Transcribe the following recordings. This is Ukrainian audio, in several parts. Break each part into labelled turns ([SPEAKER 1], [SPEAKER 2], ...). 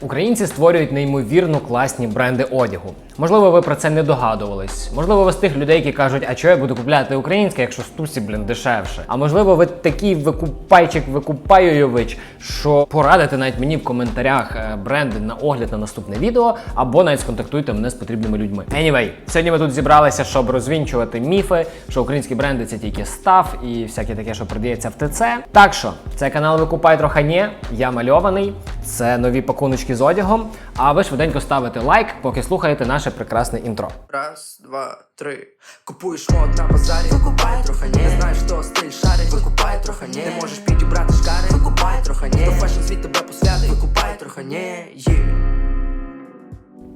[SPEAKER 1] Українці створюють неймовірно класні бренди одягу. Можливо, ви про це не догадувались. Можливо, ви з тих людей, які кажуть, а чого я буду купляти українське, якщо стусі, блін, дешевше. А можливо, ви такий викупайчик, викупайойович, що порадите навіть мені в коментарях е, бренди на огляд на наступне відео, або навіть сконтактуйте мене з потрібними людьми. Anyway, сьогодні ми тут зібралися, щоб розвінчувати міфи, що українські бренди це тільки став і всяке таке, що продається в ТЦ. Так що, це канал Викупай трохи. Я мальований. Це нові пакуночки з одягом. А ви швиденько ставите лайк, поки слухаєте наше прекрасне інтро.
[SPEAKER 2] Раз, два, три. Купуєш мод на базарі, викупай трохи. Не знаєш, хто стиль шарить, викупай трохи. Не можеш підібрати шкари, викупай трохи. То фешн світ тебе посвятить, викупай трохи ні. Є.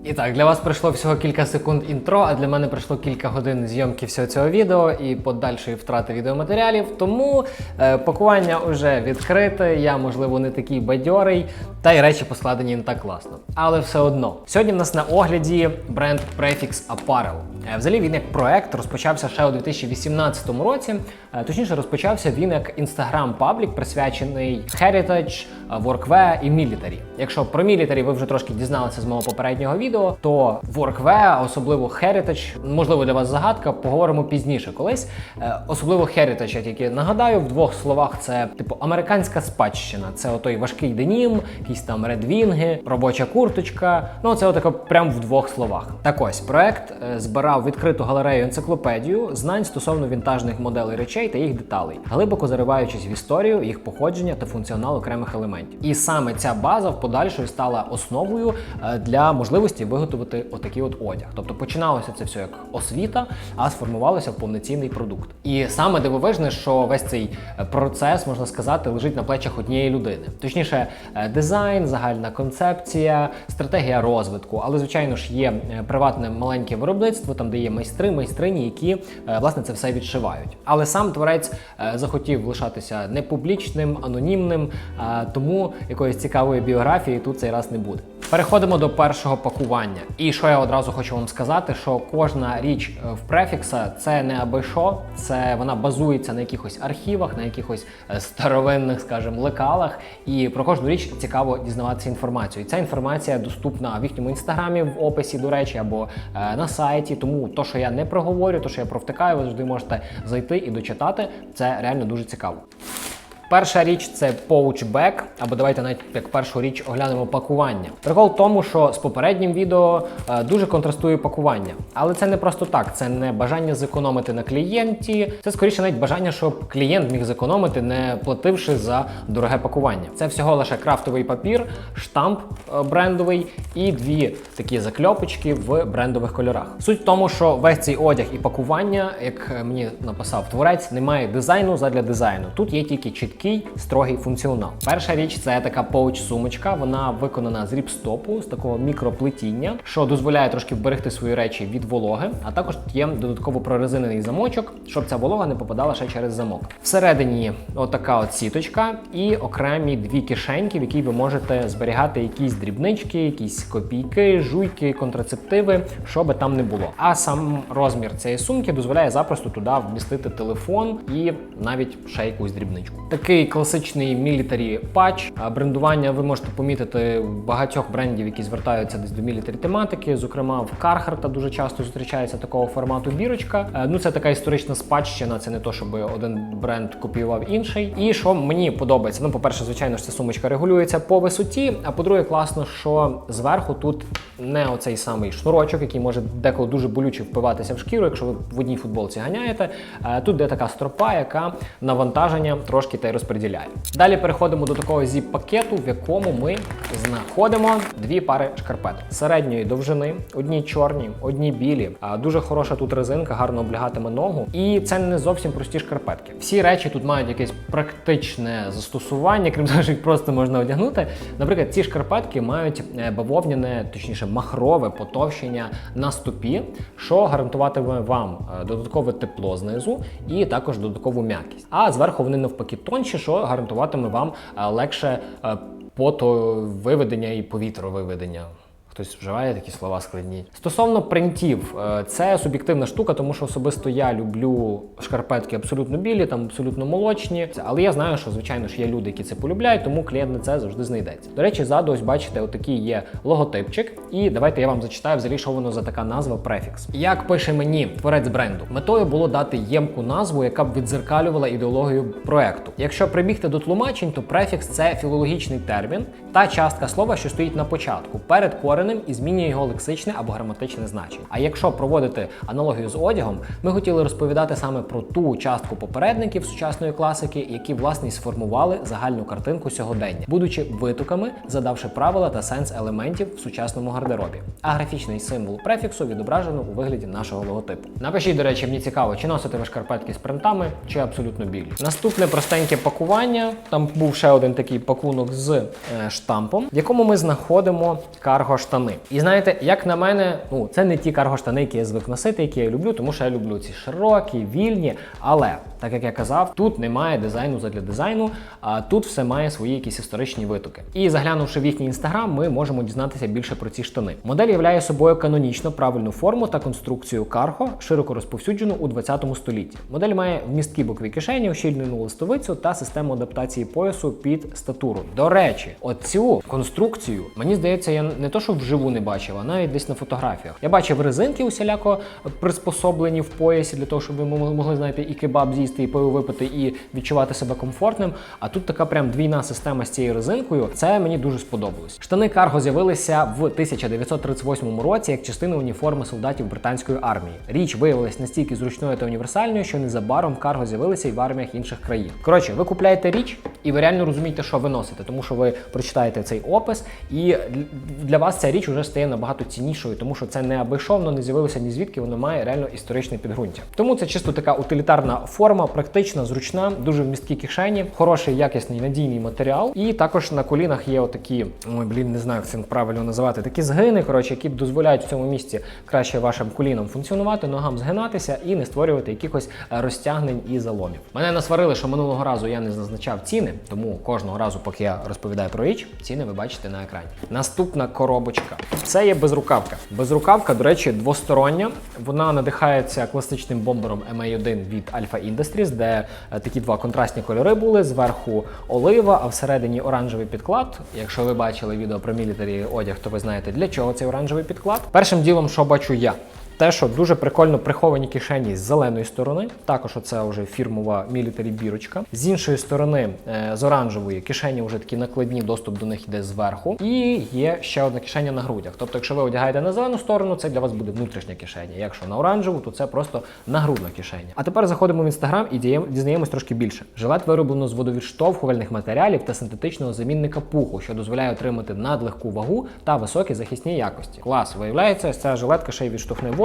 [SPEAKER 1] І так, для вас пройшло всього кілька секунд інтро, а для мене пройшло кілька годин зйомки всього цього відео і подальшої втрати відеоматеріалів. Тому е, пакування вже відкрите. Я, можливо, не такий бадьорий, та й речі поскладені не так класно. Але все одно. Сьогодні в нас на огляді бренд Prefix Apparel. Е, Взагалі він як проект розпочався ще у 2018 році. Е, Точніше, розпочався він як інстаграм паблік, присвячений Heritage, Workwear і Military. Якщо про Military ви вже трошки дізналися з мого попереднього відео, то Workwear, особливо Heritage, можливо для вас загадка, поговоримо пізніше колись. Е, Особливо Heritage, я тільки нагадаю, в двох словах це типу американська спадщина. Це отой важкий денім, якісь там редвінги, робоча курточка. Ну це отако прям в двох словах. Так ось проект е, збирав відкриту галерею енциклопедію знань стосовно вінтажних моделей речей та їх деталей, глибоко зариваючись в історію, їх походження та функціонал окремих елементів. І саме ця база в подальшому стала основою е, для можливості виготовити отакий от одяг. Тобто починалося це все як освіта, а сформувалося в повноцінний продукт. І саме дивовижне, що весь цей е, процес можна сказати лежить на плечах однієї людини. Точніше, е, дизайн, загальна концепція, стратегія розвитку. Але звичайно ж є приватне маленьке виробництво, там де є майстри, майстрині, які власне це все відшивають. Але сам творець захотів лишатися непублічним, анонімним, е, тому якоїсь цікавої біографії тут цей раз не буде. Переходимо до першого пакування. І що я одразу хочу вам сказати, що кожна річ е, в префікса це не аби що, це вона базується на якихось архівах, на якихось е, старовинних, скажімо, лекалах. І про кожну річ цікаво дізнаватися інформацію. І ця інформація доступна в їхньому інстаграмі в описі, до речі, або е, на сайті. Тому то, що я не проговорю, то що я провтикаю, ви завжди можете зайти і дочитати. Це реально дуже цікаво. Перша річ це поучбек, або давайте навіть як першу річ оглянемо пакування. Прикол в тому, що з попереднім відео е, дуже контрастує пакування, але це не просто так. Це не бажання зекономити на клієнті. Це скоріше навіть бажання, щоб клієнт міг зекономити, не плативши за дороге пакування. Це всього лише крафтовий папір, штамп е, брендовий і дві такі закльопочки в брендових кольорах. Суть в тому, що весь цей одяг і пакування, як е, мені написав творець, немає дизайну задля дизайну. Тут є тільки чіткий, строгий функціонал. Перша річ це така поуч-сумочка. Вона виконана з ріпстопу, з такого мікроплетіння, що дозволяє трошки вберегти свої речі від вологи. А також є додатково прорезинений замочок, щоб ця волога не попадала ще через замок. Всередині отака от сіточка і окремі дві кишеньки, в які ви можете зберігати якісь дрібнички, якісь копійки, жуйки, контрацептиви, що би там не було. А сам розмір цієї сумки дозволяє запросто туди вмістити телефон і навіть ще якусь дрібничку. Такий класичний мілітарі патч. Брендування ви можете помітити багатьох брендів, які звертаються десь до мілітарі тематики. Зокрема, в Carhartt дуже часто зустрічається такого формату бірочка. Е, Ну це така історична спадщина. Це не то, щоб один бренд копіював інший. І що мені подобається. Ну, по-перше, звичайно ж, ця сумочка регулюється по висоті. А по-друге, класно, що зверху тут не оцей самий шнурочок, який може деколи дуже болюче впиватися в шкіру, якщо ви в одній футболці ганяєте. Е, Тут де така стропа, яка навантаження трошки та й розподіляє. Далі переходимо до такого зіп-пакету, в якому ми знаходимо дві пари шкарпет середньої довжини, одні чорні, одні білі. Дуже хороша тут резинка, гарно облягатиме ногу. І це не зовсім прості шкарпетки. Всі речі тут мають якесь практичне застосування, крім того, що їх просто можна одягнути. Наприклад, ці шкарпетки мають е, бавовняне, точніше, махрове потовщення на стопі, що гарантуватиме вам е, додаткове тепло знизу і також додаткову м'якість. А зверху вони навпаки тонші, що гарантуватиме вам е, легше е, потовиведення і повітровиведення. Хтось вживає такі слова складні. Стосовно принтів, е, це суб'єктивна штука, тому що особисто я люблю шкарпетки абсолютно білі, там абсолютно молочні. Але я знаю, що звичайно ж є люди, які це полюбляють, тому клієнт на це завжди знайдеться. До речі, ззаду ось бачите, отакий є логотипчик. І давайте я вам зачитаю взагалі, що воно за така назва префікс. Як пише мені творець бренду, метою було дати ємку назву, яка б відзеркалювала ідеологію проекту. Якщо прибігти до тлумачень, то префікс це філологічний термін та частка слова, що стоїть на початку, перед коренем і змінює його лексичне або граматичне значення. А якщо проводити аналогію з одягом, ми хотіли розповідати саме про ту частку попередників сучасної класики, які власне сформували загальну картинку сьогодення, будучи витоками, задавши правила та сенс елементів в сучасному гардеробі. А графічний символ префіксу відображено у вигляді нашого логотипу. Напишіть, до речі, мені цікаво, чи носите ви шкарпетки з принтами, чи абсолютно білі. Наступне простеньке пакування. Там був ще один такий пакунок з е, штампом, в якому ми знаходимо карго-штани. І знаєте, як на мене, ну це не ті карго-штани, які я звик носити, які я люблю, тому що я люблю ці широкі, вільні. Але так як я казав, тут немає дизайну задля дизайну, а тут все має свої якісь історичні витоки. І заглянувши в їхній інстаграм, ми можемо дізнатися більше про ці штани. Модель являє собою канонічно правильну форму та конструкцію карго, широко розповсюджену у 20 столітті. Модель має вмісткі бокові кишені, ущільнену листовицю та систему адаптації поясу під статуру. До речі, оцю конструкцію мені здається, я не то, що вживу не бачив, а навіть десь на фотографіях. Я бачив резинки усіляко приспособлені в поясі для того, щоб ви могли знаєте, і кебаб з'їсти, і пиво випити, і відчувати себе комфортним. А тут така прям двійна система з цією резинкою. Це мені дуже сподобалось. Штани Карго з'явилися в 1938 році як частина уніформи солдатів британської армії. Річ виявилась настільки зручною та універсальною, що незабаром карго з'явилися і в арміях інших країн. Коротше, ви купляєте річ, і ви реально розумієте, що ви носите, тому що ви прочитаєте цей опис, і для вас ця річ вже стає набагато ціннішою, тому що це не аби що, воно не з'явилося ні звідки, воно має реально історичне підґрунтя. Тому це чисто така утилітарна форма, практична, зручна, дуже вмісткі кишені, хороший, якісний, надійний матеріал. І також на колінах є отакі, ой, блін, не знаю, як це правильно називати, такі згини, коротше, які дозволяють в цьому місці краще вашим колінам функціонувати, ногам згинатися і не створювати якихось е, розтягнень і заломів. Мене насварили, що минулого разу я не зазначав ціни, тому кожного разу, поки я розповідаю про річ, ціни ви бачите на екрані. Наступна коробочка. Це є безрукавка. Безрукавка, до речі, двостороння. Вона надихається класичним бомбером MA1 від Alpha Industries, де е, такі два контрастні кольори були. Зверху олива, а всередині оранжевий підклад. Якщо ви бачили відео про мілітарі одяг, то ви знаєте, для чого цей оранжевий підклад. Першим ділом, що бачу я. Те, що дуже прикольно приховані кишені з зеленої сторони, також оце вже фірмова мілітарі бірочка. З іншої сторони, е, з оранжевої кишені вже такі накладні, доступ до них йде зверху. І є ще одна кишеня на грудях. Тобто, якщо ви одягаєте на зелену сторону, це для вас буде внутрішня кишеня. Якщо на оранжеву, то це просто нагрудна кишеня. А тепер заходимо в інстаграм і дізнаємось трошки більше. Жилет вироблено з водовідштовхувальних матеріалів та синтетичного замінника пуху, що дозволяє отримати надлегку вагу та високі захисні якості. Клас, виявляється, ця жилетка ще й відштовхне воду,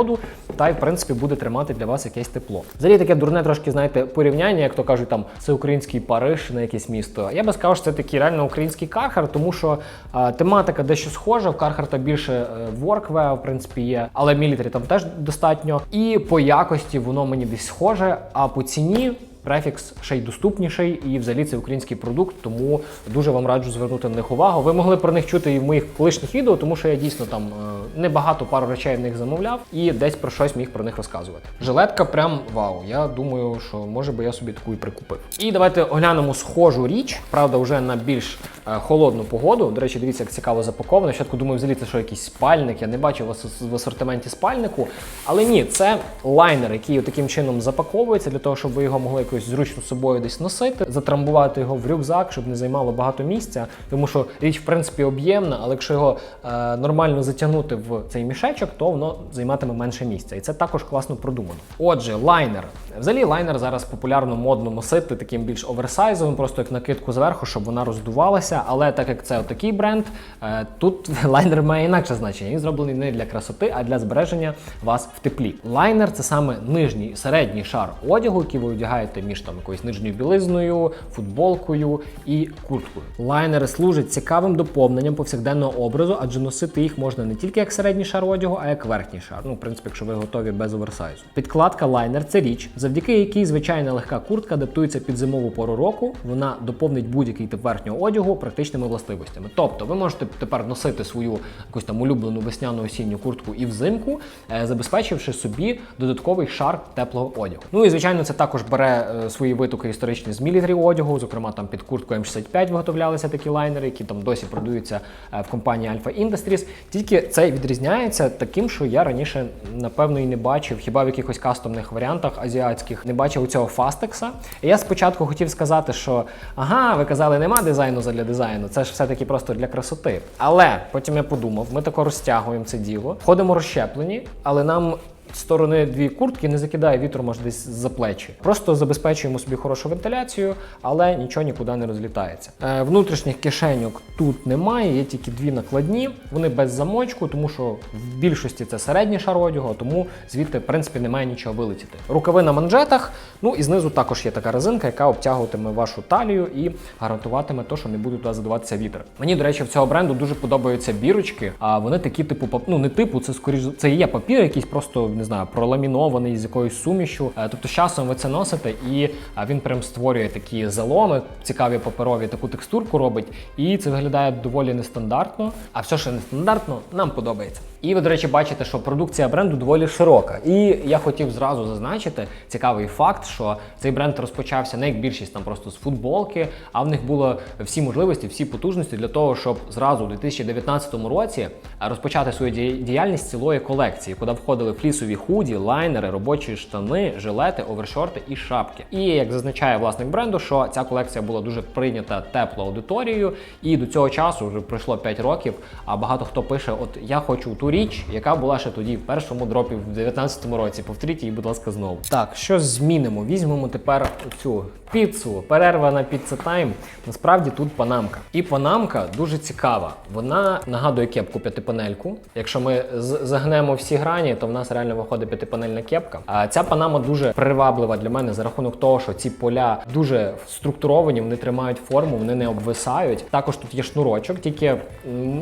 [SPEAKER 1] та й в принципі буде тримати для вас якесь тепло. Взагалі таке дурне трошки, знаєте, порівняння, як то кажуть, там це український Париж на якесь місто. Я би сказав, що це такий реально український Кархар, тому що е, тематика дещо схожа. В Кархарта більше воркве, в принципі, є, але мілітарі там теж достатньо. І по якості воно мені десь схоже, а по ціні. Префікс ще й доступніший, і взагалі це український продукт, тому дуже вам раджу звернути на них увагу. Ви могли про них чути і в моїх колишніх відео, тому що я дійсно там е, небагато пару речей в них замовляв і десь про щось міг про них розказувати. Жилетка прям вау. Я думаю, що може би я собі таку і прикупив. І давайте оглянемо схожу річ, правда, вже на більш е, холодну погоду. До речі, дивіться, як цікаво запаковано. Спочатку думаю, взагалі це що якийсь спальник. Я не бачив в ас- в асортименті спальнику. Але ні, це лайнер, який таким чином запаковується для того, щоб ви його могли якось зручно з собою десь носити, затрамбувати його в рюкзак, щоб не займало багато місця. Тому що річ, в принципі, об'ємна, але якщо його е, нормально затягнути в цей мішечок, то воно займатиме менше місця. І це також класно продумано. Отже, лайнер. Взагалі, лайнер зараз популярно модно носити таким більш оверсайзовим, просто як накидку зверху, щоб вона роздувалася. Але так як це такий бренд, е, тут лайнер має інакше значення. Він зроблений не для красоти, а для збереження вас в теплі. Лайнер це саме нижній середній шар одягу, який ви одягаєте між там якоюсь нижньою білизною, футболкою і курткою. Лайнери служать цікавим доповненням повсякденного образу, адже носити їх можна не тільки як середній шар одягу, а як верхній шар. Ну, в принципі, якщо ви готові без оверсайзу. Підкладка лайнер це річ, завдяки якій звичайна легка куртка адаптується під зимову пору року. Вона доповнить будь-який тип верхнього одягу практичними властивостями. Тобто, ви можете тепер носити свою якусь там улюблену весняну осінню куртку і взимку, е, забезпечивши собі додатковий шар теплого одягу. Ну і звичайно, це також бере е, свої витоки історичні з мілітарі одягу. Зокрема, там під куртку М65 виготовлялися такі лайнери, які там досі продаються е, в компанії Alpha Industries. Тільки це відрізняється таким, що я раніше напевно і не бачив, хіба в якихось кастомних варіантах азіатських не бачив цього фастекса. І я спочатку хотів сказати, що ага, ви казали, нема дизайну задля дизайну, це ж все-таки просто для красоти. Але потім я подумав, ми тако розтягуємо це діло, ходимо розщеплені, але нам. Сторони дві куртки не закидає вітром аж десь за плечі. Просто забезпечуємо собі хорошу вентиляцію, але нічого нікуди не розлітається. Е, внутрішніх кишеньок тут немає, є тільки дві накладні. Вони без замочку, тому що в більшості це середній шар одягу, тому звідти, в принципі, немає нічого вилетіти. Рукави на манжетах. Ну і знизу також є така резинка, яка обтягуватиме вашу талію і гарантуватиме те, що не буде туди задуватися вітер. Мені, до речі, в цього бренду дуже подобаються бірочки. А вони такі, типу, ну не типу, це скоріш це є папір, якийсь просто не знаю, проламінований з якоюсь сумішю. Е, Тобто, з часом ви це носите, і він прям створює такі заломи, цікаві паперові, таку текстурку робить. І це виглядає доволі нестандартно. А все, що нестандартно, нам подобається. І ви, до речі, бачите, що продукція бренду доволі широка. І я хотів зразу зазначити цікавий факт, що цей бренд розпочався не як більшість там просто з футболки, а в них було всі можливості, всі потужності для того, щоб зразу у 2019 році розпочати свою діяльність цілої колекції, куди входили флісові худі, лайнери, робочі штани, жилети, овершорти і шапки. І як зазначає власник бренду, що ця колекція була дуже прийнята тепло аудиторією, і до цього часу вже пройшло 5 років. А багато хто пише: От я хочу ту річ, яка була ще тоді в першому дропі в 2019 році. Повторіть її, будь ласка, знову. Так, що змінимо? Візьмемо тепер цю піцу. Перерва на тайм. Насправді тут панамка. І панамка дуже цікава. Вона нагадує кепку п'ятипанельку. Якщо ми загнемо всі грані, то в нас реально виходить п'ятипанельна кепка. А ця панама дуже приваблива для мене за рахунок того, що ці поля дуже структуровані, вони тримають форму, вони не обвисають. Також тут є шнурочок, тільки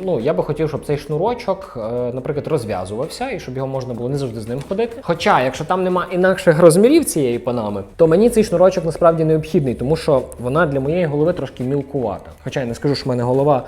[SPEAKER 1] ну я би хотів, щоб цей шнурочок, е, наприклад, розв'язувався і щоб його можна було не завжди з ним ходити. Хоча, якщо там нема інакших розмірів цієї панами, то мені цей шнурочок насправді необхідний, тому що вона для моєї голови трошки мілкувата. Хоча я не скажу, що в мене голова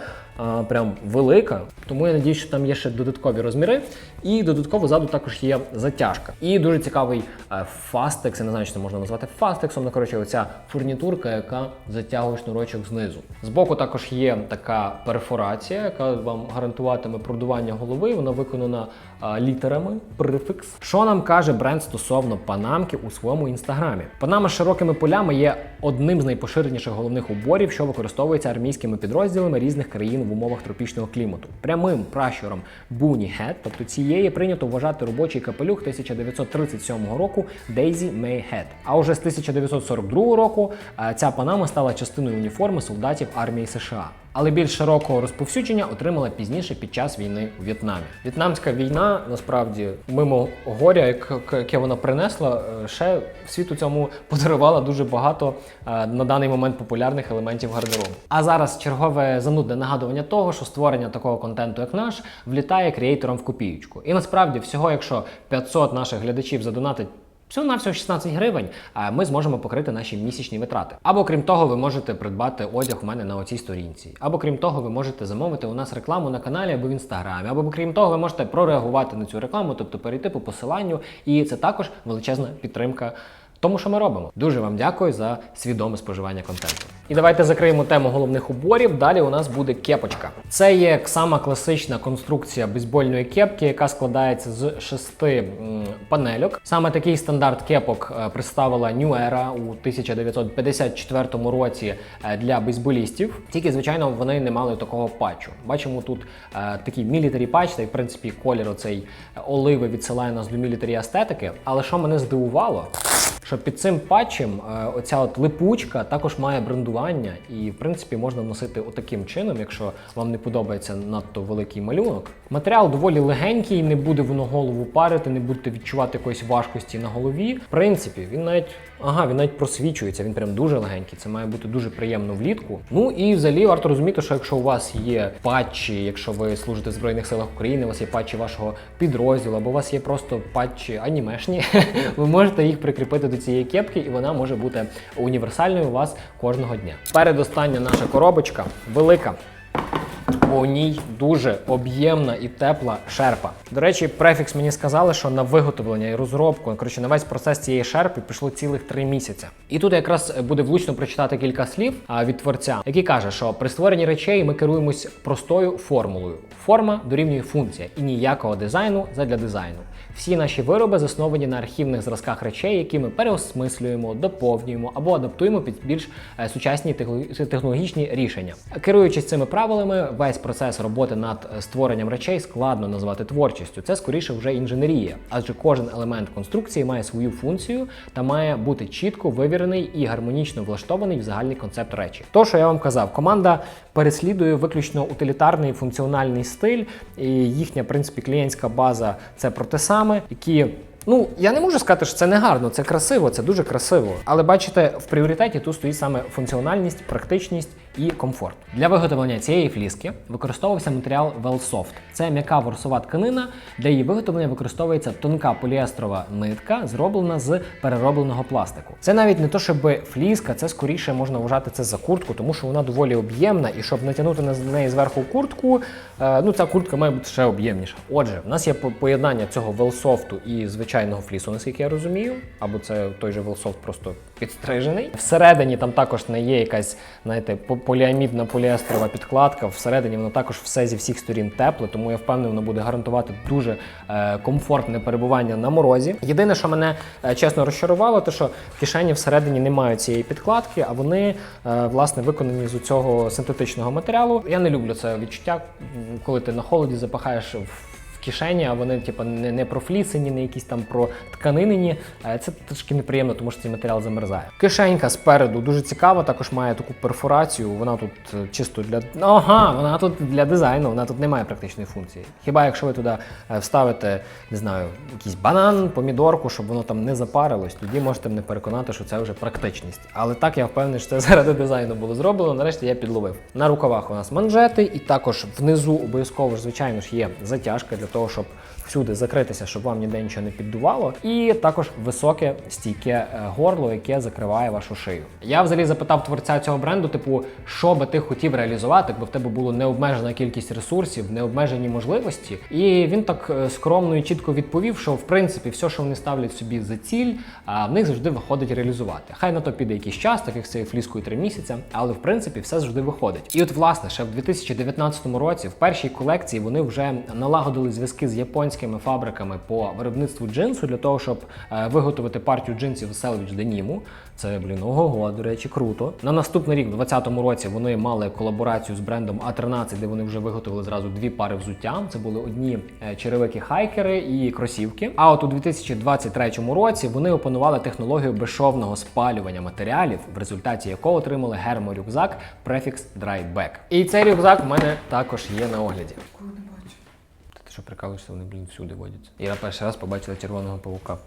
[SPEAKER 1] прям велика, тому я надіюсь, що там є ще додаткові розміри. І додатково ззаду також є затяжка. І дуже цікавий е, фастекс, я не знаю, чи це можна назвати фастексом. Ну, коротше, оця фурнітурка, яка затягує шнурочок знизу. Збоку також є така перфорація, яка вам гарантуватиме продування голови. Вона виконана а, літерами, префікс. Що нам каже бренд стосовно панамки у своєму інстаграмі? Панама з широкими полями є одним з найпоширеніших головних уборів, що використовується армійськими підрозділами різних країн в умовах тропічного клімату. Прямим пращуром Буні Гет, тобто цієї прийнято вважати робочий капелюх 1937 року Дейзі Мей Гет. А уже з 1942 року е, ця панама стала частиною уніформи солдатів армії США. Але більш широкого розповсюдження отримала пізніше під час війни у В'єтнамі. В'єтнамська війна насправді мимо горя, як- яке вона принесла, е, ще світу цьому подарувала дуже багато е, на даний момент популярних елементів гардеробу. А зараз чергове занудне нагадування того, що створення такого контенту, як наш, влітає креаторам в копіючку. І насправді, всього, якщо 500 наших глядачів задонатить Всього на всього 16 гривень, ми зможемо покрити наші місячні витрати. Або крім того, ви можете придбати одяг у мене на оцій сторінці. Або крім того, ви можете замовити у нас рекламу на каналі або в інстаграмі. Або крім того, ви можете прореагувати на цю рекламу, тобто перейти по посиланню. І це також величезна підтримка. Тому, що ми робимо. Дуже вам дякую за свідоме споживання контенту. І давайте закриємо тему головних уборів. Далі у нас буде кепочка. Це є сама класична конструкція бейсбольної кепки, яка складається з шести панельок. Саме такий стандарт кепок е, представила New Era у 1954 році е, для бейсболістів. Тільки, звичайно, вони не мали такого патчу. Бачимо тут е, такий мілітарі патч, та й в принципі колір оцей оливи відсилає нас до мілітарі естетики. Але що мене здивувало, що під цим патчем е, оця от липучка також має брендування, і в принципі можна носити отаким чином, якщо вам не подобається надто великий малюнок. Матеріал доволі легенький, не буде воно голову парити, не будете відчувати якоїсь важкості на голові. В принципі, він навіть ага, він навіть просвічується, він прям дуже легенький. Це має бути дуже приємно влітку. Ну і взагалі варто розуміти, що якщо у вас є патчі, якщо ви служите в Збройних силах України, у вас є патчі вашого підрозділу, або у вас є просто патчі анімешні, ви можете їх прикріпити до цієї кепки, і вона може бути універсальною у вас кожного дня. Передостання наша коробочка велика. У ній дуже об'ємна і тепла шерпа. До речі, префікс мені сказали, що на виготовлення і розробку, коротше, на весь процес цієї шерпи пішло цілих три місяці. І тут якраз буде влучно прочитати кілька слів від творця, який каже, що при створенні речей ми керуємось простою формулою. Форма дорівнює функція і ніякого дизайну задля дизайну. Всі наші вироби засновані на архівних зразках речей, які ми переосмислюємо, доповнюємо або адаптуємо під більш е, сучасні техно- технологічні рішення. Керуючись цими правилами, весь процес роботи над е, створенням речей складно назвати творчістю. Це скоріше вже інженерія, адже кожен елемент конструкції має свою функцію та має бути чітко вивірений і гармонічно влаштований в загальний концепт речі. То, що я вам казав, команда переслідує виключно утилітарний функціональний стиль, і їхня, в принципі, клієнтська база це про те саме, які. Ну, я не можу сказати, що це не гарно, це красиво, це дуже красиво. Але бачите, в пріоритеті тут стоїть саме функціональність, практичність і комфорт. Для виготовлення цієї фліски використовувався матеріал Velsoft. Це м'яка ворсова тканина. Для її виготовлення використовується тонка поліестрова нитка, зроблена з переробленого пластику. Це навіть не то, щоб фліска, це скоріше можна вважати це за куртку, тому що вона доволі об'ємна, і щоб натягнути на неї зверху куртку, е, ну ця куртка має бути ще об'ємніша. Отже, в нас є поєднання цього велсофту і звичайного флісу, наскільки я розумію, або це той же велсофт просто підстрижений. Всередині там також не є якась, знаєте, поліамідна поліестерова підкладка. Всередині воно також все зі всіх сторін тепле, тому я впевнений, воно буде гарантувати дуже е, комфортне перебування на морозі. Єдине, що мене е, чесно розчарувало, те, що кишені всередині не мають цієї підкладки, а вони е, власне виконані з цього синтетичного матеріалу. Я не люблю це відчуття, коли ти на холоді запахаєш в кишені, а вони типу, не, не профлісені, не якісь там про тканинені. Е, Це трошки неприємно, тому що цей матеріал замерзає. Кишенька спереду дуже цікава, також має таку перфорацію. Вона тут е, чисто для. Ага, вона тут для дизайну, вона тут не має практичної функції. Хіба якщо ви туди е, вставите, не знаю, якийсь банан, помідорку, щоб воно там не запарилось, тоді можете мене переконати, що це вже практичність. Але так я впевнений, що це заради дизайну було зроблено. Нарешті я підловив. На рукавах у нас манжети, і також внизу обов'язково ж, звичайно ж, є затяжка для того, щоб всюди закритися, щоб вам ніде нічого не піддувало. І також високе стійке е, горло, яке закриває вашу шию. Я взагалі запитав творця цього бренду, типу, що би ти хотів реалізувати, якби в тебе було необмежена кількість ресурсів, необмежені можливості. І він так е, скромно і чітко відповів, що в принципі все, що вони ставлять собі за ціль, в них завжди виходить реалізувати. Хай на то піде якийсь час, так як цією фліскою три місяці, але в принципі все завжди виходить. І от, власне, ще в 2019 році, в першій колекції, вони вже налагодили зв'язки з японськими фабриками по виробництву джинсу для того, щоб е, виготовити партію джинсів Selvage Denim. Це блін, ого, до речі, круто. На наступний рік, в 2020 році, вони мали колаборацію з брендом А13, де вони вже виготовили зразу дві пари взуття. Це були одні е, черевики хайкери і кросівки. А от у 2023 році вони опанували технологію безшовного спалювання матеріалів, в результаті якого отримали герморюкзак Prefix Dry Bag. І цей рюкзак в мене також є на огляді. Що прикалуєшся, вони, блін, всюди водяться. Я перший раз побачила червоного павука.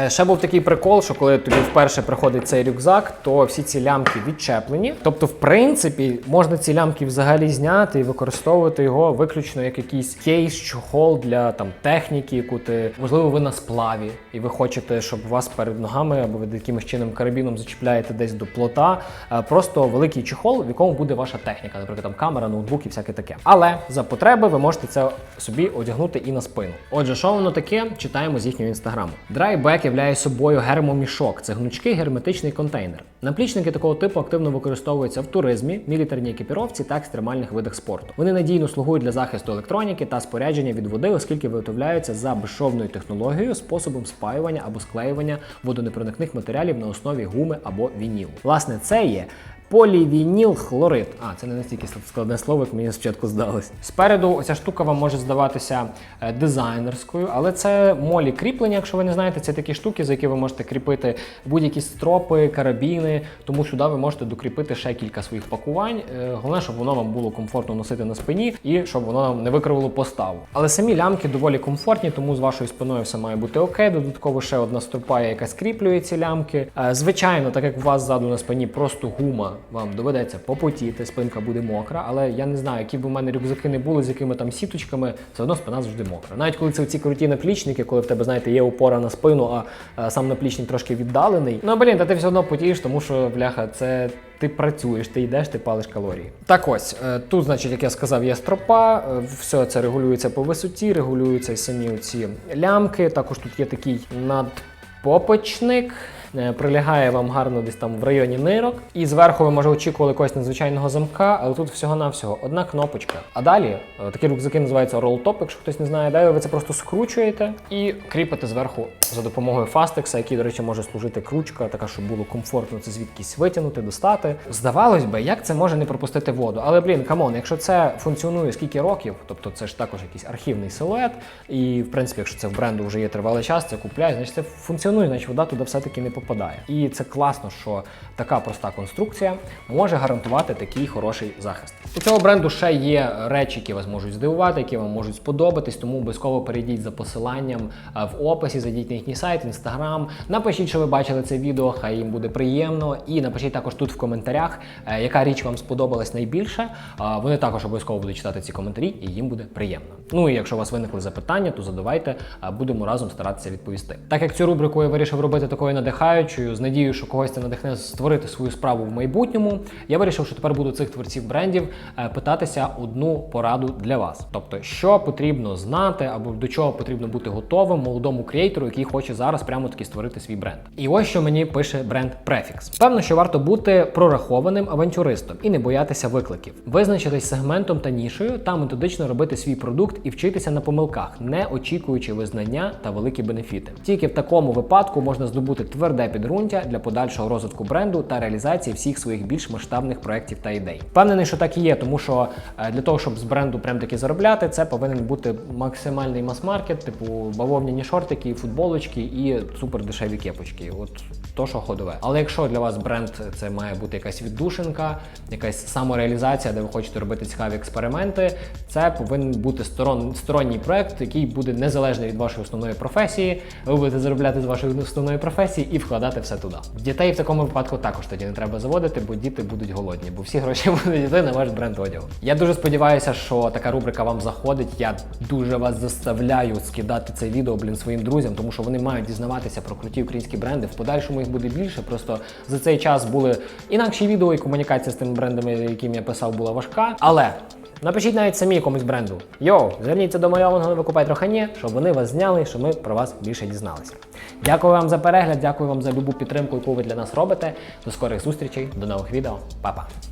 [SPEAKER 1] Е, Ще був такий прикол, що коли тобі вперше приходить цей рюкзак, то всі ці лямки відчеплені. Тобто, в принципі, можна ці лямки взагалі зняти і використовувати його виключно як якийсь кейс, чохол для там техніки, яку ти можливо ви на сплаві, і ви хочете, щоб вас перед ногами або ви якимось чином карабіном зачіпляєте десь до плота. е, Просто великий чохол, в якому буде ваша техніка, наприклад, там камера, ноутбук і всяке таке. Але за потреби ви можете це собі одягнути і на спину. Отже, що воно таке? Читаємо з їхнього інстаграму. Драйбек являє собою гермомішок. Це гнучкий герметичний контейнер. Наплічники такого типу активно використовуються в туризмі, мілітарній екіпіровці та екстремальних видах спорту. Вони надійно слугують для захисту електроніки та спорядження від води, оскільки виготовляються за безшовною технологією, способом спаювання або склеювання водонепроникних матеріалів на основі гуми або вінілу. Власне, це є полівініл хлорид. А, це не настільки складне слово, як мені спочатку здалось. Спереду оця штука вам може здаватися е, дизайнерською, але це молі кріплення, якщо ви не знаєте, це такі штуки, за які ви можете кріпити будь-які стропи, карабіни. Тому сюди ви можете докріпити ще кілька своїх пакувань. Е, Головне, щоб воно вам було комфортно носити на спині і щоб воно нам не викривило поставу. Але самі лямки доволі комфортні, тому з вашою спиною все має бути окей. Додатково ще одна стропа, яка скріплює ці лямки. Е, Звичайно, так як у вас ззаду на спині просто гума, вам доведеться попотіти, спинка буде мокра. Але я не знаю, які б у мене рюкзаки не були, з якими там сіточками, все одно спина завжди мокра. Навіть коли це ці круті наплічники, коли в тебе, знаєте, є опора на спину, а е, сам наплічник трошки віддалений. Ну блін, та ти все одно потієш, тому що бляха, це. Ти працюєш, ти йдеш, ти палиш калорії. Так ось е, тут, значить, як я сказав, є стропа, е, все це регулюється по висоті, регулюються самі ці лямки. Також тут є такий надпопочник. Е, Прилягає вам гарно десь там в районі нирок. І зверху ви може очікували якогось надзвичайного замка, але тут всього-навсього одна кнопочка. А далі е, такі рюкзаки називаються roll-top, якщо хтось не знає. Далі ви це просто скручуєте і кріпите зверху за допомогою фастекса, який, до речі, може служити кручка, така, щоб було комфортно це звідкись витягнути, достати. Здавалось би, як це може не пропустити воду. Але блін, камон, якщо це функціонує скільки років, тобто це ж також якийсь архівний силует, і в принципі, якщо це в бренду вже є тривалий час, це купляють, значить це функціонує, значить вода туди все-таки не попадає. І це класно, що така проста конструкція може гарантувати такий хороший захист. У цього бренду ще є речі, які вас можуть здивувати, які вам можуть сподобатись, тому обов'язково перейдіть за посиланням е, в описі, зайдіть на їхній сайт, інстаграм. Напишіть, що ви бачили це відео, хай їм буде приємно. І напишіть також тут в коментарях, е, яка річ вам сподобалась найбільше. Вони також обов'язково будуть читати ці коментарі, і їм буде приємно. Ну і якщо у вас виникли запитання, то задавайте, будемо разом старатися відповісти. Так як цю рубрику я вирішив робити такою надихаючою, з надією, що когось це надихне створити свою справу в майбутньому. Я вирішив, що тепер буду цих творців брендів е, питатися одну пораду для вас. Тобто, що потрібно знати або до чого потрібно бути готовим молодому креатору, який хоче зараз прямо таки створити свій бренд. І ось що мені пише бренд Prefix. Певно, що варто бути прорахованим авантюристом і не боятися викликів, визначитись сегментом та нішею та методично робити свій продукт і вчитися на помилках, не очікуючи визнання та великі бенефіти. Тільки в такому випадку можна здобути тверде підґрунтя для подальшого розвитку бренду та реалізації всіх своїх більш масштабних проєктів та ідей. Впевнений, що так і є, тому що е, для того, щоб з бренду прям таки заробляти, це повинен бути максимальний мас-маркет, типу бавовняні шортики, футболочки і супер дешеві кепочки. От то, що ходове. Але якщо для вас бренд це має бути якась віддушинка, якась самореалізація, де ви хочете робити цікаві експерименти, це повинен бути сторон, сторонній проект, який буде незалежний від вашої основної професії. Ви будете заробляти з вашої основної професії і вкладати все туди. Дітей в такому випадку також тоді не треба заводити, бо діти будуть голодні, бо всі гроші будуть йти на ваш бренд одягу. Я дуже сподіваюся, що така рубрика вам заходить. Я дуже вас заставляю скидати це відео блін своїм друзям, тому що вони мають дізнаватися про круті українські бренди. В подальшому їх буде більше. Просто за цей час були інакші відео, і комунікація з тими брендами, яким я писав, була важка. Але напишіть навіть самі якомусь бренду. Йоу, зверніться до майованого, викупай трохи ні, щоб вони вас зняли, щоб ми про вас більше дізналися. Дякую вам за перегляд, дякую вам за любу підтримку, яку ви для нас робите. До скорих зустрічей, до нових відео. Па-па.